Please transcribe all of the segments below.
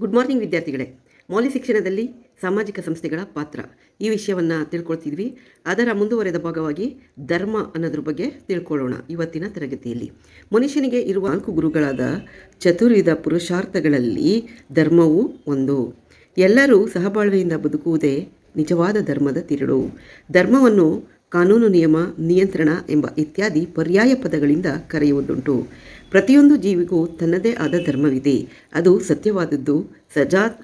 Good morning ವಿದ್ಯಾರ್ಥಿಗಳೇ. ಮೌಲ್ಯ ಶಿಕ್ಷಣದಲ್ಲಿ ಸಾಮಾಜಿಕ ಸಂಸ್ಥೆಗಳ ಪಾತ್ರ. ಈ ವಿಷಯವನ್ನು ತಿಳ್ಕೊಳ್ತಿದ್ವಿ. ಅದರ ಮುಂದುವರೆದ ಭಾಗವಾಗಿ ಧರ್ಮ ಅನ್ನೋದ್ರ ಬಗ್ಗೆ ತಿಳ್ಕೊಳ್ಳೋಣ ಇವತ್ತಿನ ತರಗತಿಯಲ್ಲಿ. ಮನುಷ್ಯನಿಗೆ ಇರುವ ನಾಲ್ಕು ಗುರುಗಳಾದ ಚತುರ್ವಿಧ ಪುರುಷಾರ್ಥಗಳಲ್ಲಿ ಧರ್ಮವು ಒಂದು. ಎಲ್ಲರೂ ಸಹಬಾಳ್ವೆಯಿಂದ ಬದುಕುವುದೇ ನಿಜವಾದ ಧರ್ಮದ ತಿರುಳು. ಧರ್ಮವನ್ನು ಕಾನೂನು ನಿಯಮ, ನಿಯಂತ್ರಣ ಎಂಬ ಇತ್ಯಾದಿ ಪರ್ಯಾಯ ಪದಗಳಿಂದ ಕರೆಯುವುದುಂಟು. ಪ್ರತಿಯೊಂದು ಜೀವಿಗೂ ತನ್ನದೇ ಆದ ಧರ್ಮವಿದೆ. ಅದು ಸತ್ಯವಾದದ್ದು, ಸಜಾ,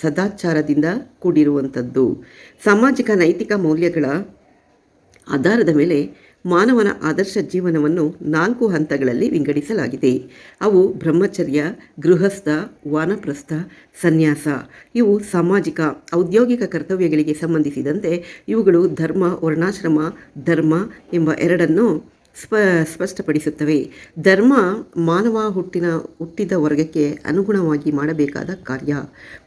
ಸದಾಚಾರದಿಂದ ಕೂಡಿರುವಂಥದ್ದು. ಸಾಮಾಜಿಕ, ನೈತಿಕ ಮೌಲ್ಯಗಳ ಆಧಾರದ ಮೇಲೆ ಮಾನವನ ಆದರ್ಶ ಜೀವನವನ್ನು ನಾಲ್ಕು ಹಂತಗಳಲ್ಲಿ ವಿಂಗಡಿಸಲಾಗಿದೆ. ಅವು ಬ್ರಹ್ಮಚರ್ಯ, ಗೃಹಸ್ಥ, ವಾನಪ್ರಸ್ಥ, ಸನ್ಯಾಸ. ಇವು ಸಾಮಾಜಿಕ, ಔದ್ಯೋಗಿಕ ಕರ್ತವ್ಯಗಳಿಗೆ ಸಂಬಂಧಿಸಿದಂತೆ ಇವುಗಳು ಧರ್ಮ, ವರ್ಣಾಶ್ರಮ, ಧರ್ಮ ಎಂಬ ಎರಡನ್ನು ಸ್ಪ, ಸ್ಪಷ್ಟಪಡಿಸುತ್ತವೆ. ಧರ್ಮ ಮಾನವ ಹುಟ್ಟಿನ, ಹುಟ್ಟಿದ ವರ್ಗಕ್ಕೆ ಅನುಗುಣವಾಗಿ ಮಾಡಬೇಕಾದ ಕಾರ್ಯ.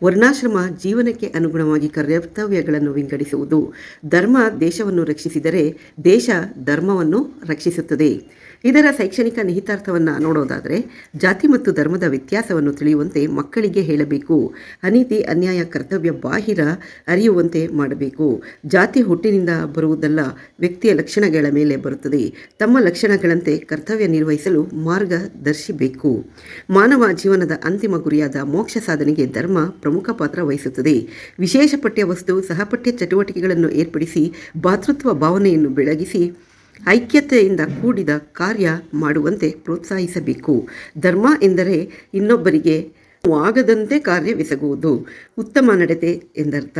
ವರ್ಣಾಶ್ರಮ ಜೀವನಕ್ಕೆ ಅನುಗುಣವಾಗಿ ಕರ್ತವ್ಯಗಳನ್ನು ವಿಂಗಡಿಸುವುದು. ಧರ್ಮ ದೇಶವನ್ನು ರಕ್ಷಿಸಿದರೆ ದೇಶ ಧರ್ಮವನ್ನು ರಕ್ಷಿಸುತ್ತದೆ. ಇದರ ಶೈಕ್ಷಣಿಕ ನಿಹಿತಾರ್ಥವನ್ನು ನೋಡೋದಾದರೆ, ಜಾತಿ ಮತ್ತು ಧರ್ಮದ ವ್ಯತ್ಯಾಸವನ್ನು ತಿಳಿಯುವಂತೆ ಮಕ್ಕಳಿಗೆ ಹೇಳಬೇಕು. ಅನೀತಿ, ಅನ್ಯಾಯ, ಕರ್ತವ್ಯ ಬಾಹಿರ ಅರಿಯುವಂತೆ ಮಾಡಬೇಕು. ಜಾತಿ ಹುಟ್ಟಿನಿಂದ ಬರುವುದಲ್ಲ, ವ್ಯಕ್ತಿಯ ಲಕ್ಷಣಗಳ ಮೇಲೆ ಬರುತ್ತದೆ. ತಮ್ಮ ಲಕ್ಷಣಗಳಂತೆ ಕರ್ತವ್ಯ ನಿರ್ವಹಿಸಲು ಮಾರ್ಗದರ್ಶಿಬೇಕು ಮಾನವ ಜೀವನದ ಅಂತಿಮ ಗುರಿಯಾದ ಮೋಕ್ಷ ಸಾಧನೆಗೆ ಧರ್ಮ ಪ್ರಮುಖ ಪಾತ್ರ ವಹಿಸುತ್ತದೆ. ವಿಶೇಷ ಪಠ್ಯ ವಸ್ತು, ಸಹಪಠ್ಯ ಚಟುವಟಿಕೆಗಳನ್ನು ಏರ್ಪಡಿಸಿ ಭಾತೃತ್ವ ಭಾವನೆಯನ್ನು ಬೆಳಗಿಸಿ ಐಕ್ಯತೆಯಿಂದ ಕೂಡಿದ ಕಾರ್ಯ ಮಾಡುವಂತೆ ಪ್ರೋತ್ಸಾಹಿಸಬೇಕು. ಧರ್ಮ ಎಂದರೆ ಇನ್ನೊಬ್ಬರಿಗೆ ಆಗದಂತೆ ಕಾರ್ಯವೆಸಗುವುದು. ಉತ್ತಮ ನಡತೆ ಎಂದರ್ಥ.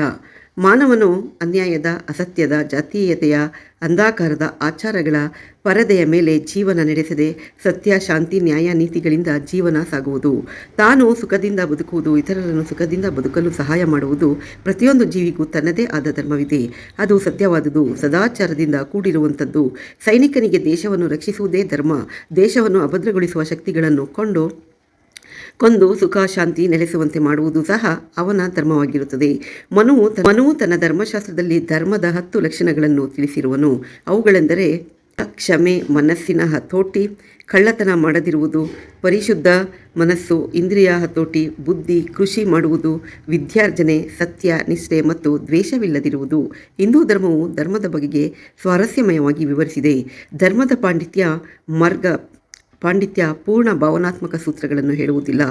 ಮಾನವನು ಅನ್ಯಾಯದ, ಅಸತ್ಯದ, ಜಾತೀಯತೆಯ, ಅಂಧಾಕಾರದ ಆಚಾರಗಳ ಪರದೆಯ ಮೇಲೆ ಜೀವನ ನಡೆಸದೆ ಸತ್ಯ, ಶಾಂತಿ, ನ್ಯಾಯ ನೀತಿಗಳಿಂದ ಜೀವನ ಸಾಗುವುದು. ತಾನು ಸುಖದಿಂದ ಬದುಕುವುದು, ಇತರರನ್ನು ಸುಖದಿಂದ ಬದುಕಲು ಸಹಾಯ ಮಾಡುವುದು ಪ್ರತಿಯೊಂದು ಜೀವಿಗೂ ತನ್ನದೇ ಆದ ಧರ್ಮವಿದೆ. ಅದು ಸತ್ಯವಾದುದು, ಸದಾಚಾರದಿಂದ ಕೂಡಿರುವಂಥದ್ದು. ಸೈನಿಕನಿಗೆ ದೇಶವನ್ನು ರಕ್ಷಿಸುವುದೇ ಧರ್ಮ. ದೇಶವನ್ನು ಅಭದ್ರಗೊಳಿಸುವ ಶಕ್ತಿಗಳನ್ನು ಕೊಂಡು ಕೊಂದು ಸುಖ ಶಾಂತಿ ನೆಲೆಸುವಂತೆ ಮಾಡುವುದು ಸಹ ಅವನ ಧರ್ಮವಾಗಿರುತ್ತದೆ. ಮನುವು ಮನುವು ತನ್ನ ಧರ್ಮಶಾಸ್ತ್ರದಲ್ಲಿ ಧರ್ಮದ ಹತ್ತು ಲಕ್ಷಣಗಳನ್ನು ತಿಳಿಸಿರುವನು. ಅವುಗಳೆಂದರೆ ಕ್ಷಮೆ, ಮನಸ್ಸಿನ ಹತೋಟಿ, ಕಳ್ಳತನ ಮಾಡದಿರುವುದು, ಪರಿಶುದ್ಧ ಮನಸ್ಸು, ಇಂದ್ರಿಯ ಹತೋಟಿ, ಬುದ್ಧಿ, ಕೃಷಿ ಮಾಡುವುದು, ವಿದ್ಯಾರ್ಜನೆ, ಸತ್ಯ, ನಿಷ್ಠೆ ಮತ್ತು ದ್ವೇಷವಿಲ್ಲದಿರುವುದು. ಹಿಂದೂ ಧರ್ಮವು ಧರ್ಮದ ಬಗೆಗೆ ಸ್ವಾರಸ್ಯಮಯವಾಗಿ ವಿವರಿಸಿದೆ. ಧರ್ಮದ ಪಾಂಡಿತ್ಯ, ಮಾರ್ಗ ಪಾಂಡಿತ್ಯ ಪೂರ್ಣ ಭಾವನಾತ್ಮಕ ಸೂತ್ರಗಳನ್ನು ಹೇಳುವುದಿಲ್ಲ.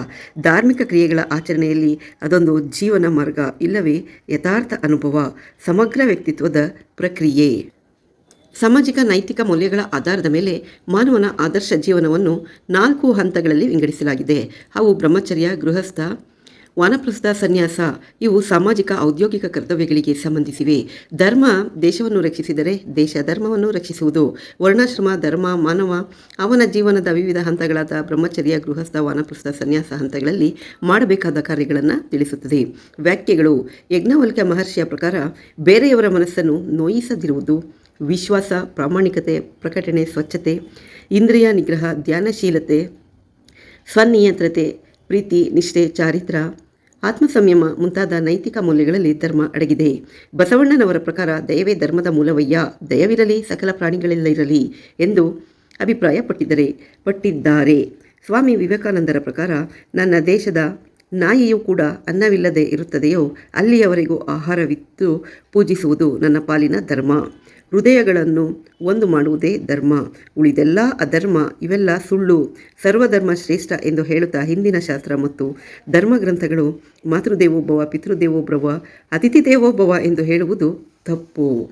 ಧಾರ್ಮಿಕ ಕ್ರಿಯೆಗಳ ಆಚರಣೆಯಲ್ಲಿ ಅದೊಂದು ಜೀವನ ಮಾರ್ಗ, ಇಲ್ಲವೇ ಯಥಾರ್ಥ ಅನುಭವ, ಸಮಗ್ರ ವ್ಯಕ್ತಿತ್ವದ ಪ್ರಕ್ರಿಯೆ. ಸಾಮಾಜಿಕ ನೈತಿಕ ಮೌಲ್ಯಗಳ ಆಧಾರದ ಮೇಲೆ ಮಾನವನ ಆದರ್ಶ ಜೀವನವನ್ನು ನಾಲ್ಕು ಹಂತಗಳಲ್ಲಿ ವಿಂಗಡಿಸಲಾಗಿದೆ. ಅವು ಬ್ರಹ್ಮಚರ್ಯ, ಗೃಹಸ್ಥ ವಾನಪ್ರಸ್ಥ ಸನ್ಯಾಸ, ಇವು ಸಾಮಾಜಿಕ, ಔದ್ಯೋಗಿಕ ಕರ್ತವ್ಯಗಳಿಗೆ ಸಂಬಂಧಿಸಿವೆ. ಧರ್ಮ ದೇಶವನ್ನು ರಕ್ಷಿಸಿದರೆ ದೇಶ ಧರ್ಮವನ್ನು ರಕ್ಷಿಸುವುದು. ವರ್ಣಾಶ್ರಮ, ಧರ್ಮ, ಮಾನವ, ಅವನ ಜೀವನದ ವಿವಿಧ ಹಂತಗಳಾದ ಬ್ರಹ್ಮಚರ್ಯ, ಗೃಹಸ್ಥ, ವಾನಪ್ರಸ್ಥ ಸನ್ಯಾಸ ಹಂತಗಳಲ್ಲಿ ಮಾಡಬೇಕಾದ ಕಾರ್ಯಗಳನ್ನು ತಿಳಿಸುತ್ತದೆ. ವ್ಯಾಖ್ಯೆಗಳು. ಯಜ್ಞವಲ್ಕ ಮಹರ್ಷಿಯ ಪ್ರಕಾರ ಬೇರೆಯವರ ಮನಸ್ಸನ್ನು ನೋಯಿಸದಿರುವುದು. ವಿಶ್ವಾಸ, ಪ್ರಾಮಾಣಿಕತೆ, ಪ್ರಕಟಣೆ, ಸ್ವಚ್ಛತೆ, ಇಂದ್ರಿಯ ನಿಗ್ರಹ, ಧ್ಯಾನಶೀಲತೆ ಸ್ವನಿಯಂತ್ರತೆ ಪ್ರೀತಿ, ನಿಷ್ಠೆ, ಚಾರಿತ್ರ ಆತ್ಮಸಂಯಮ ಮುಂತಾದ ನೈತಿಕ ಮೌಲ್ಯಗಳಲ್ಲಿ ಧರ್ಮ ಅಡಗಿದೆ. ಬಸವಣ್ಣನವರ ಪ್ರಕಾರ ದಯವೇ ಧರ್ಮದ ಮೂಲವಯ್ಯ, ದಯವಿರಲಿ ಸಕಲ ಪ್ರಾಣಿಗಳಲ್ಲಿರಲಿ ಎಂದು ಅಭಿಪ್ರಾಯಪಟ್ಟಿದ್ದಾರೆ, ಪಟ್ಟಿದ್ದಾರೆ. ಸ್ವಾಮಿ ವಿವೇಕಾನಂದರ ಪ್ರಕಾರ ನನ್ನ ದೇಶದ ನಾಯಿಯೂ ಕೂಡ ಅನ್ನವಿಲ್ಲದೆ ಇರುತ್ತದೆಯೋ, ಅಲ್ಲಿಯವರೆಗೂ ಆಹಾರವಿತ್ತು ಪೂಜಿಸುವುದು ನನ್ನ ಪಾಲಿನ ಧರ್ಮ. ಹೃದಯಗಳನ್ನು ಒಂದು ಮಾಡುವುದೇ ಧರ್ಮ. ಉಳಿದೆಲ್ಲ ಅಧರ್ಮ, ಇವೆಲ್ಲ ಸುಳ್ಳು. ಸರ್ವಧರ್ಮ ಶ್ರೇಷ್ಠ ಎಂದು ಹೇಳುತ್ತಾ ಹಿಂದಿನ ಶಾಸ್ತ್ರ ಮತ್ತು ಧರ್ಮ ಗ್ರಂಥಗಳು ಮಾತೃದೇವೋಭವ, ಪಿತೃದೇವೋಭವ ಅತಿಥಿ ದೇವೋಭವ ಎಂದು ಹೇಳುವುದು ತಪ್ಪು.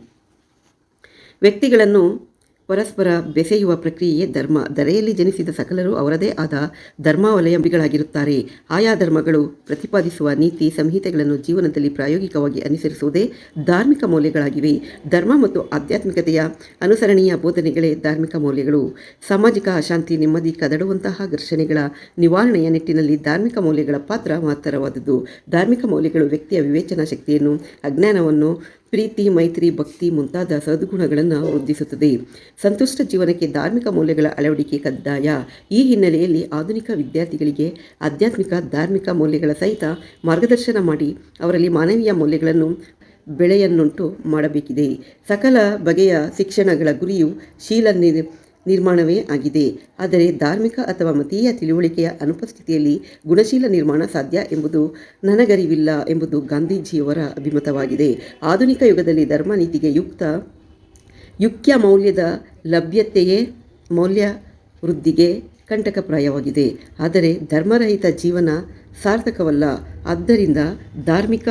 ವ್ಯಕ್ತಿಗಳನ್ನು ಪರಸ್ಪರ ಬೆಸೆಯುವ ಪ್ರಕ್ರಿಯೆಯೇ ಧರ್ಮ. ದರೆಯಲ್ಲಿ ಜನಿಸಿದ ಸಕಲರು ಅವರದೇ ಆದ ಧರ್ಮಾವಲಂಬಿಗಳಾಗಿರುತ್ತಾರೆ. ಆಯಾ ಧರ್ಮಗಳು ಪ್ರತಿಪಾದಿಸುವ ನೀತಿ, ಸಂಹಿತೆಗಳನ್ನು ಜೀವನದಲ್ಲಿ ಪ್ರಾಯೋಗಿಕವಾಗಿ ಅನುಸರಿಸುವುದೇ ಧಾರ್ಮಿಕ ಮೌಲ್ಯಗಳಾಗಿವೆ. ಧರ್ಮ ಮತ್ತು ಆಧ್ಯಾತ್ಮಿಕತೆಯ ಅನುಸರಣೀಯ ಬೋಧನೆಗಳೇ ಧಾರ್ಮಿಕ ಮೌಲ್ಯಗಳು. ಸಾಮಾಜಿಕ ಅಶಾಂತಿ, ನೆಮ್ಮದಿ, ಕದಡುವಂತಹ ಘರ್ಷಣೆಗಳ ನಿವಾರಣೆಯ ನಿಟ್ಟಿನಲ್ಲಿ ಧಾರ್ಮಿಕ ಮೌಲ್ಯಗಳ ಪಾತ್ರ ಮಹತ್ತರವಾದದ್ದು ಧಾರ್ಮಿಕ ಮೌಲ್ಯಗಳು ವ್ಯಕ್ತಿಯ ವಿವೇಚನಾ ಶಕ್ತಿಯನ್ನು, ಅಜ್ಞಾನವನ್ನು ಪ್ರೀತಿ, ಮೈತ್ರಿ, ಭಕ್ತಿ ಮುಂತಾದ ಸದ್ಗುಣಗಳನ್ನು ವೃದ್ಧಿಸುತ್ತದೆ. ಸಂತುಷ್ಟ ಜೀವನಕ್ಕೆ ಧಾರ್ಮಿಕ ಮೌಲ್ಯಗಳ ಅಳವಡಿಕೆ ಕಡ್ಡಾಯ. ಈ ಹಿನ್ನೆಲೆಯಲ್ಲಿ ಆಧುನಿಕ ವಿದ್ಯಾರ್ಥಿಗಳಿಗೆ ಆಧ್ಯಾತ್ಮಿಕ ಧಾರ್ಮಿಕ ಮೌಲ್ಯಗಳ ಸಹಿತ ಮಾರ್ಗದರ್ಶನ ಮಾಡಿ ಅವರಲ್ಲಿ ಮಾನವೀಯ ಮೌಲ್ಯಗಳನ್ನು ಬೆಳೆಯನ್ನುಂಟು ಮಾಡಬೇಕಿದೆ. ಸಕಲ ಬಗೆಯ ಶಿಕ್ಷಣಗಳ ಗುರಿಯು ಶೀಲ ನಿರ್ಮಾಣವೇ ಆಗಿದೆ. ಆದರೆ ಧಾರ್ಮಿಕ ಅಥವಾ ಮತೀಯ ತಿಳುವಳಿಕೆಯ ಅನುಪಸ್ಥಿತಿಯಲ್ಲಿ ಗುಣಶೀಲ ನಿರ್ಮಾಣ ಸಾಧ್ಯ ಎಂಬುದು ನನಗರಿವಿಲ್ಲ ಎಂಬುದು ಗಾಂಧೀಜಿಯವರ ಅಭಿಮತವಾಗಿದೆ. ಆಧುನಿಕ ಯುಗದಲ್ಲಿ ಧರ್ಮ ನೀತಿಗೆ ಯುಕ್ತ ಯುಕ್ಯ ಮೌಲ್ಯದ ಲಭ್ಯತೆಯೇ ಮೌಲ್ಯ ವೃದ್ಧಿಗೆ ಕಂಟಕಪ್ರಾಯವಾಗಿದೆ. ಆದರೆ ಧರ್ಮರಹಿತ ಜೀವನ ಸಾರ್ಥಕವಲ್ಲ. ಆದ್ದರಿಂದ ಧಾರ್ಮಿಕ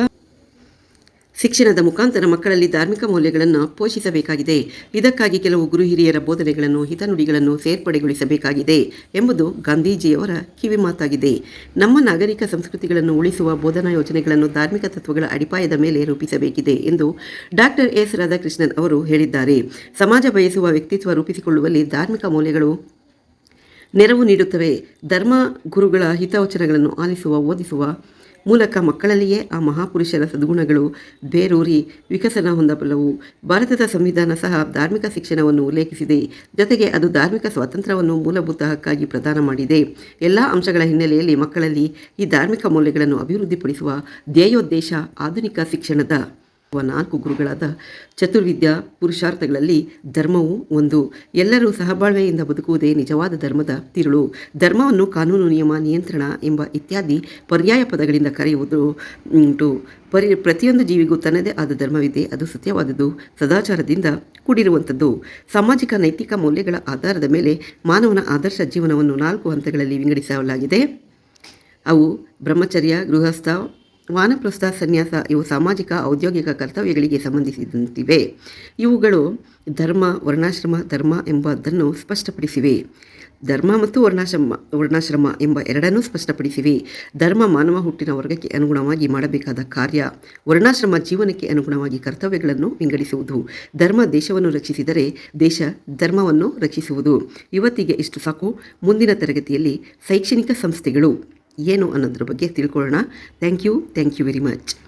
ಶಿಕ್ಷಣದ ಮುಖಾಂತರ ಮಕ್ಕಳಲ್ಲಿ ಧಾರ್ಮಿಕ ಮೌಲ್ಯಗಳನ್ನು ಪೋಷಿಸಬೇಕಾಗಿದೆ. ಇದಕ್ಕಾಗಿ ಕೆಲವು ಗುರು ಹಿರಿಯರ ಬೋಧನೆಗಳನ್ನು, ಹಿತನುಡಿಗಳನ್ನು ಸೇರ್ಪಡೆಗೊಳಿಸಬೇಕಾಗಿದೆ ಎಂಬುದು ಗಾಂಧೀಜಿಯವರ ಕಿವಿಮಾತಾಗಿದೆ ನಮ್ಮ ನಾಗರಿಕ ಸಂಸ್ಕೃತಿಗಳನ್ನು ಉಳಿಸುವ ಬೋಧನಾ ಯೋಜನೆಗಳನ್ನು ಧಾರ್ಮಿಕ ತತ್ವಗಳ ಅಡಿಪಾಯದ ಮೇಲೆ ರೂಪಿಸಬೇಕಿದೆ ಎಂದು ಡಾಕ್ಟರ್ ಎಸ್. ರಾಧಾಕೃಷ್ಣನ್ ಅವರು ಹೇಳಿದ್ದಾರೆ. ಸಮಾಜ ಬಯಸುವ ವ್ಯಕ್ತಿತ್ವ ರೂಪಿಸಿಕೊಳ್ಳುವಲ್ಲಿ ಧಾರ್ಮಿಕ ಮೌಲ್ಯಗಳು ನೆರವು ನೀಡುತ್ತವೆ. ಧರ್ಮ ಗುರುಗಳ ಹಿತವಚನಗಳನ್ನು ಆಲಿಸುವ, ಓದಿಸುವ ಮೂಲಕ ಮಕ್ಕಳಲ್ಲಿಯೇ ಆ ಮಹಾಪುರುಷರ ಸದ್ಗುಣಗಳು ಬೇರೂರಿ ವಿಕಸನ ಹೊಂದಬಲ್ಲವು. ಭಾರತದ ಸಂವಿಧಾನ ಸಹ ಧಾರ್ಮಿಕ ಶಿಕ್ಷಣವನ್ನು ಉಲ್ಲೇಖಿಸಿದೆ. ಜೊತೆಗೆ ಅದು ಧಾರ್ಮಿಕ ಸ್ವಾತಂತ್ರ್ಯವನ್ನು ಮೂಲಭೂತ ಹಕ್ಕಾಗಿ ಪ್ರದಾನ ಮಾಡಿದೆ. ಎಲ್ಲ ಅಂಶಗಳ ಹಿನ್ನೆಲೆಯಲ್ಲಿ ಮಕ್ಕಳಲ್ಲಿ ಈ ಧಾರ್ಮಿಕ ಮೌಲ್ಯಗಳನ್ನು ಅಭಿವೃದ್ಧಿಪಡಿಸುವ ಧ್ಯೇಯೋದ್ದೇಶ ಆಧುನಿಕ ಶಿಕ್ಷಣದ. ನಾಲ್ಕು ಗುರುಗಳಾದ ಚತುರ್ವಿದ್ಯಾ ಪುರುಷಾರ್ಥಗಳಲ್ಲಿ ಧರ್ಮವು ಒಂದು. ಎಲ್ಲರೂ ಸಹಬಾಳ್ವೆಯಿಂದ ಬದುಕುವುದೇ ನಿಜವಾದ ಧರ್ಮದ ತಿರುಳು. ಧರ್ಮವನ್ನು ಕಾನೂನು, ನಿಯಮ, ನಿಯಂತ್ರಣ ಎಂಬ ಇತ್ಯಾದಿ ಪರ್ಯಾಯ ಪದಗಳಿಂದ ಕರೆಯುವುದು ಉಂಟು. ಪರಿ, ಪ್ರತಿಯೊಂದು ಜೀವಿಗೂ ತನ್ನದೇ ಆದ ಧರ್ಮವಿದೆ. ಅದು ಸತ್ಯವಾದದ್ದು. ಸದಾಚಾರದಿಂದ ಕೂಡಿರುವಂಥದ್ದು. ಸಾಮಾಜಿಕ, ನೈತಿಕ ಮೌಲ್ಯಗಳ ಆಧಾರದ ಮೇಲೆ ಮಾನವನ ಆದರ್ಶ ಜೀವನವನ್ನು ನಾಲ್ಕು ಹಂತಗಳಲ್ಲಿ ವಿಂಗಡಿಸಲಾಗಿದೆ. ಅವು ಬ್ರಹ್ಮಚರ್ಯ, ಗೃಹಸ್ಥ ವಾನಪ್ರಸ್ಥ ಸನ್ಯಾಸ ಇವು ಸಾಮಾಜಿಕ, ಔದ್ಯೋಗಿಕ ಕರ್ತವ್ಯಗಳಿಗೆ ಸಂಬಂಧಿಸಿದಂತಿವೆ. ಇವುಗಳು ಧರ್ಮ, ವರ್ಣಾಶ್ರಮ, ಧರ್ಮ ಎಂಬುದನ್ನು ಸ್ಪಷ್ಟಪಡಿಸಿವೆ. ಧರ್ಮ ಮತ್ತು ವರ್ಣಾಶ್ರಮ ವರ್ಣಾಶ್ರಮ ಎಂಬ ಎರಡನ್ನೂ ಸ್ಪಷ್ಟಪಡಿಸಿವೆ. ಧರ್ಮ ಮಾನವ ಹುಟ್ಟಿನ ವರ್ಗಕ್ಕೆ ಅನುಗುಣವಾಗಿ ಮಾಡಬೇಕಾದ ಕಾರ್ಯ, ವರ್ಣಾಶ್ರಮ ಜೀವನಕ್ಕೆ ಅನುಗುಣವಾಗಿ ಕರ್ತವ್ಯಗಳನ್ನು ವಿಂಗಡಿಸುವುದು. ಧರ್ಮ ದೇಶವನ್ನು ರಕ್ಷಿಸಿದರೆ ದೇಶ ಧರ್ಮವನ್ನು ರಕ್ಷಿಸುವುದು. ಇವತ್ತಿಗೆ ಇಷ್ಟು ಸಾಕು, ಮುಂದಿನ ತರಗತಿಯಲ್ಲಿ ಶೈಕ್ಷಣಿಕ ಸಂಸ್ಥೆಗಳು. ಏನು ಅನ್ನೋದ್ರ ಬಗ್ಗೆ ತಿಳ್ಕೊಳ್ಳೋಣ. Thank you thank you very much